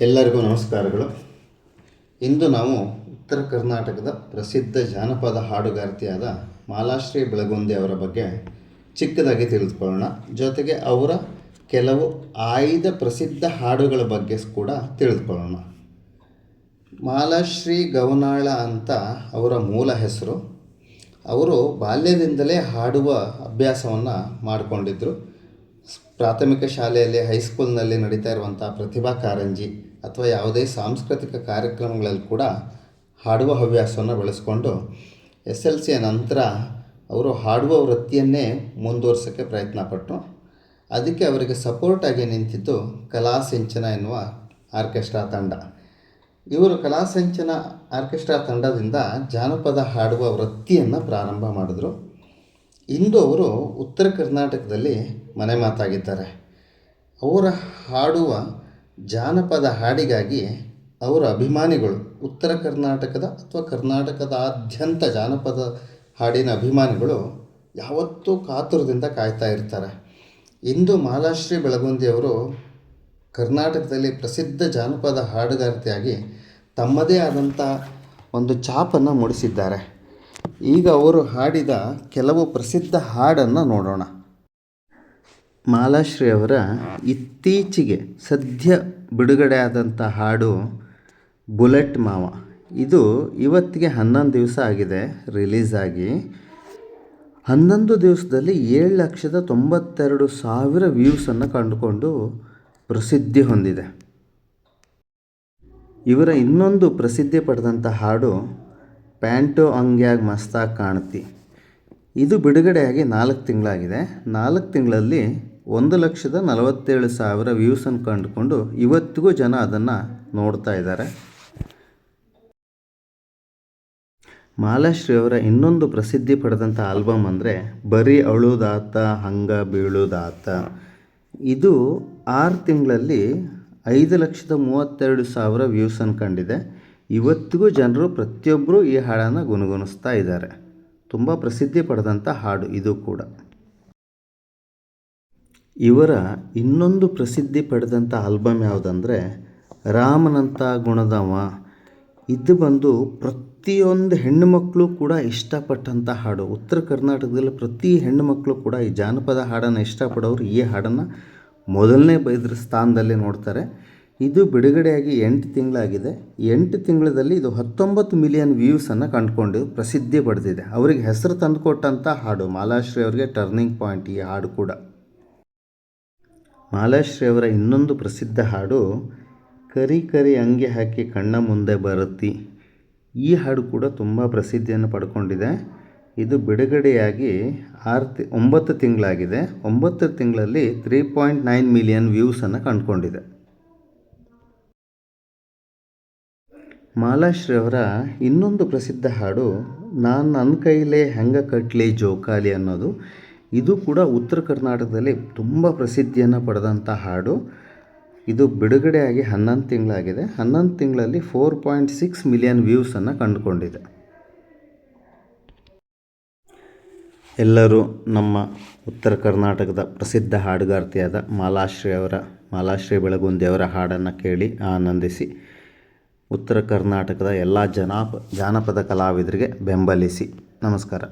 ಎಲ್ಲರಿಗೂ ನಮಸ್ಕಾರಗಳು. ಇಂದು ನಾವು ಉತ್ತರ ಕರ್ನಾಟಕದ ಪ್ರಸಿದ್ಧ ಜಾನಪದ ಹಾಡುಗಾರ್ತಿಯಾದ ಮಾಲಾಶ್ರೀ ಬೆಳಗುಂದಿ ಅವರ ಬಗ್ಗೆ ಚಿಕ್ಕದಾಗಿ ತಿಳಿದುಕೊಳ್ಳೋಣ. ಜೊತೆಗೆ ಅವರ ಕೆಲವು ಆಯ್ದ ಪ್ರಸಿದ್ಧ ಹಾಡುಗಳ ಬಗ್ಗೆ ಕೂಡ ತಿಳಿದುಕೊಳ್ಳೋಣ. ಮಾಲಾಶ್ರೀ ಗವನಾಳ ಅಂತ ಅವರ ಮೂಲ ಹೆಸರು. ಅವರು ಬಾಲ್ಯದಿಂದಲೇ ಹಾಡುವ ಅಭ್ಯಾಸವನ್ನು ಮಾಡಿಕೊಂಡಿದ್ದರು ಪ್ರಾಥಮಿಕ ಶಾಲೆಯಲ್ಲಿ ಹೈಸ್ಕೂಲ್ನಲ್ಲಿ ನಡೀತಾ ಇರುವಂಥ ಪ್ರತಿಭಾ ಕಾರಂಜಿ ಅಥವಾ ಯಾವುದೇ ಸಾಂಸ್ಕೃತಿಕ ಕಾರ್ಯಕ್ರಮಗಳಲ್ಲಿ ಕೂಡ ಹಾಡುವ ಹವ್ಯಾಸವನ್ನು ಬೆಳೆಸ್ಕೊಂಡು ಎಸ್ ಎಲ್ ಸಿಯ ನಂತರ ಅವರು ಹಾಡುವ ವೃತ್ತಿಯನ್ನೇ ಮುಂದುವರ್ಸೋಕ್ಕೆ ಪ್ರಯತ್ನ ಪಟ್ಟರು ಅದಕ್ಕೆ ಅವರಿಗೆ ಸಪೋರ್ಟಾಗಿ ನಿಂತಿದ್ದು ಕಲಾಸಿಂಚನ ಎನ್ನುವ ಆರ್ಕೆಸ್ಟ್ರಾ ತಂಡ. ಇವರು ಕಲಾಸಂಚನ ಆರ್ಕೆಸ್ಟ್ರಾ ತಂಡದಿಂದ ಜಾನಪದ ಹಾಡುವ ವೃತ್ತಿಯನ್ನು ಪ್ರಾರಂಭ ಮಾಡಿದ್ರು. ಇಂದು ಅವರು ಉತ್ತರ ಕರ್ನಾಟಕದಲ್ಲಿ ಮನೆ ಮಾತಾಗಿದ್ದಾರೆ. ಅವರ ಹಾಡುವ ಜಾನಪದ ಹಾಡಿಗಾಗಿ ಅವರ ಅಭಿಮಾನಿಗಳು ಉತ್ತರ ಕರ್ನಾಟಕದ ಅಥವಾ ಕರ್ನಾಟಕದಾದ್ಯಂತ ಜಾನಪದ ಹಾಡಿನ ಅಭಿಮಾನಿಗಳು ಯಾವತ್ತೂ ಕಾತುರದಿಂದ ಕಾಯ್ತಾ ಇರ್ತಾರೆ. ಇಂದು ಮಾಲಾಶ್ರೀ ಬೆಳಗುಂದಿಯವರು ಕರ್ನಾಟಕದಲ್ಲಿ ಪ್ರಸಿದ್ಧ ಜಾನಪದ ಹಾಡುಗಾರ್ತಿಯಾಗಿ ತಮ್ಮದೇ ಆದಂಥ ಒಂದು ಛಾಪನ್ನು ಮೂಡಿಸಿದ್ದಾರೆ. ಈಗ ಅವರು ಹಾಡಿದ ಕೆಲವು ಪ್ರಸಿದ್ಧ ಹಾಡನ್ನು ನೋಡೋಣ. ಮಾಲಾಶ್ರೀ ಅವರ ಇತ್ತೀಚೆಗೆ ಸದ್ಯ ಬಿಡುಗಡೆ ಆದಂಥ ಹಾಡು ಬುಲೆಟ್ ಮಾವ. ಇದು ಇವತ್ತಿಗೆ ಹನ್ನೊಂದು ದಿವಸ ಆಗಿದೆ ರಿಲೀಸ್ ಆಗಿ. ಹನ್ನೊಂದು ದಿವಸದಲ್ಲಿ ಏಳು ಲಕ್ಷದ ತೊಂಬತ್ತೆರಡು ಸಾವಿರ ವ್ಯೂಸನ್ನು ಕಂಡುಕೊಂಡು ಪ್ರಸಿದ್ಧಿ ಹೊಂದಿದೆ. ಇವರ ಇನ್ನೊಂದು ಪ್ರಸಿದ್ಧಿ ಪಡೆದಂಥ ಹಾಡು ಪ್ಯಾಂಟು ಅಂಗ್ಯಾಗ ಮಸ್ತಾಗಿ ಕಾಣ್ತಿ. ಇದು ಬಿಡುಗಡೆಯಾಗಿ ನಾಲ್ಕು ತಿಂಗಳಾಗಿದೆ. ನಾಲ್ಕು ತಿಂಗಳಲ್ಲಿ ಒಂದು ಲಕ್ಷದ ನಲವತ್ತೇಳು ಸಾವಿರ ವ್ಯೂಸನ್ನು ಕಂಡುಕೊಂಡು ಇವತ್ತಿಗೂ ಜನ ಅದನ್ನು ನೋಡ್ತಾ ಇದ್ದಾರೆ. ಮಾಲಾಶ್ರೀ ಅವರ ಇನ್ನೊಂದು ಪ್ರಸಿದ್ಧಿ ಪಡೆದಂಥ ಆಲ್ಬಮ್ ಅಂದರೆ ಬರೀ ಅಳುದಾತ ಹಂಗ ಬೀಳುದಾತ ಇದು ಆರು ತಿಂಗಳಲ್ಲಿ ಐದು ಲಕ್ಷದ ಮೂವತ್ತೆರಡು ಸಾವಿರ ವ್ಯೂಸನ್ನು ಕಂಡಿದೆ. ಇವತ್ತಿಗೂ ಜನರು ಪ್ರತಿಯೊಬ್ಬರೂ ಈ ಹಾಡನ್ನು ಗುಣಗುಣಿಸ್ತಾ ಇದ್ದಾರೆ. ತುಂಬ ಪ್ರಸಿದ್ಧಿ ಪಡೆದಂಥ ಹಾಡು ಇದು ಕೂಡ. ಇವರ ಇನ್ನೊಂದು ಪ್ರಸಿದ್ಧಿ ಪಡೆದಂಥ ಆಲ್ಬಮ್ ಯಾವುದಂದರೆ ರಾಮನಂತ ಗುಣದವ ಇದು ಬಂದು ಪ್ರತಿಯೊಂದು ಹೆಣ್ಣುಮಕ್ಕಳು ಕೂಡ ಇಷ್ಟಪಟ್ಟಂಥ ಹಾಡು. ಉತ್ತರ ಕರ್ನಾಟಕದಲ್ಲಿ ಪ್ರತಿ ಹೆಣ್ಣುಮಕ್ಕಳು ಕೂಡ ಈ ಜಾನಪದ ಹಾಡನ್ನು ಇಷ್ಟಪಡೋರು ಈ ಹಾಡನ್ನು ಮೊದಲನೇ ಬೈದ್ರ ಸ್ಥಾನದಲ್ಲಿ ನೋಡ್ತಾರೆ. ಇದು ಬಿಡುಗಡೆಯಾಗಿ ಎಂಟು ತಿಂಗಳಾಗಿದೆ. ಎಂಟು ತಿಂಗಳಲ್ಲಿ ಇದು ಹತ್ತೊಂಬತ್ತು ಮಿಲಿಯನ್ ವ್ಯೂಸನ್ನು ಕಂಡುಕೊಂಡು ಪ್ರಸಿದ್ಧಿ ಪಡೆದಿದೆ. ಅವರಿಗೆ ಹೆಸರು ತಂದುಕೊಟ್ಟಂಥ ಹಾಡು ಮಾಲಾಶ್ರೀ ಅವರಿಗೆ ಟರ್ನಿಂಗ್ ಪಾಯಿಂಟ್ ಈ ಹಾಡು ಕೂಡ. ಮಾಲಾಶ್ರೀ ಅವರ ಇನ್ನೊಂದು ಪ್ರಸಿದ್ಧ ಹಾಡು, ಕರಿ ಕರಿ ಅಂಗಿ ಹಾಕಿ ಕಣ್ಣ ಮುಂದೆ ಬರುತ್ತಿ. ಈ ಹಾಡು ಕೂಡ ತುಂಬ ಪ್ರಸಿದ್ಧಿಯನ್ನು ಪಡ್ಕೊಂಡಿದೆ. ಇದು ಬಿಡುಗಡೆಯಾಗಿ ಆರು ತಿ ಒಂಬತ್ತು ತಿಂಗಳಾಗಿದೆ. ಒಂಬತ್ತು ತಿಂಗಳಲ್ಲಿ ತ್ರೀ ಪಾಯಿಂಟ್ ನೈನ್ ಮಿಲಿಯನ್ ವ್ಯೂಸನ್ನು ಕಂಡುಕೊಂಡಿದೆ. ಮಾಲಾಶ್ರೀ ಅವರ ಇನ್ನೊಂದು ಪ್ರಸಿದ್ಧ ಹಾಡು, ನಾನು ನನ್ನ ಕೈಲೇ ಹೆಂಗೆ ಕಟ್ಲಿ ಜೋಕಾಲಿ ಅನ್ನೋದು. ಇದು ಕೂಡ ಉತ್ತರ ಕರ್ನಾಟಕದಲ್ಲಿ ತುಂಬ ಪ್ರಸಿದ್ಧಿಯನ್ನು ಪಡೆದಂಥ ಹಾಡು. ಇದು ಬಿಡುಗಡೆಯಾಗಿ ಹನ್ನೊಂದು ತಿಂಗಳಾಗಿದೆ. ಹನ್ನೊಂದು ತಿಂಗಳಲ್ಲಿ ಫೋರ್ ಪಾಯಿಂಟ್ ಸಿಕ್ಸ್ ಮಿಲಿಯನ್ ವ್ಯೂಸನ್ನು ಕಂಡುಕೊಂಡಿದೆ. ಎಲ್ಲರೂ ನಮ್ಮ ಉತ್ತರ ಕರ್ನಾಟಕದ ಪ್ರಸಿದ್ಧ ಹಾಡುಗಾರ್ತಿಯಾದ ಮಾಲಾಶ್ರೀ ಅವರ, ಮಾಲಾಶ್ರೀ ಬೆಳಗುಂದಿ ಅವರ ಹಾಡನ್ನು ಕೇಳಿ ಆನಂದಿಸಿ, ಉತ್ತರ ಕರ್ನಾಟಕದ ಎಲ್ಲ ಜನಾಪ, ಜಾನಪದ ಕಲಾವಿದರಿಗೆ ಬೆಂಬಲಿಸಿ. ನಮಸ್ಕಾರ.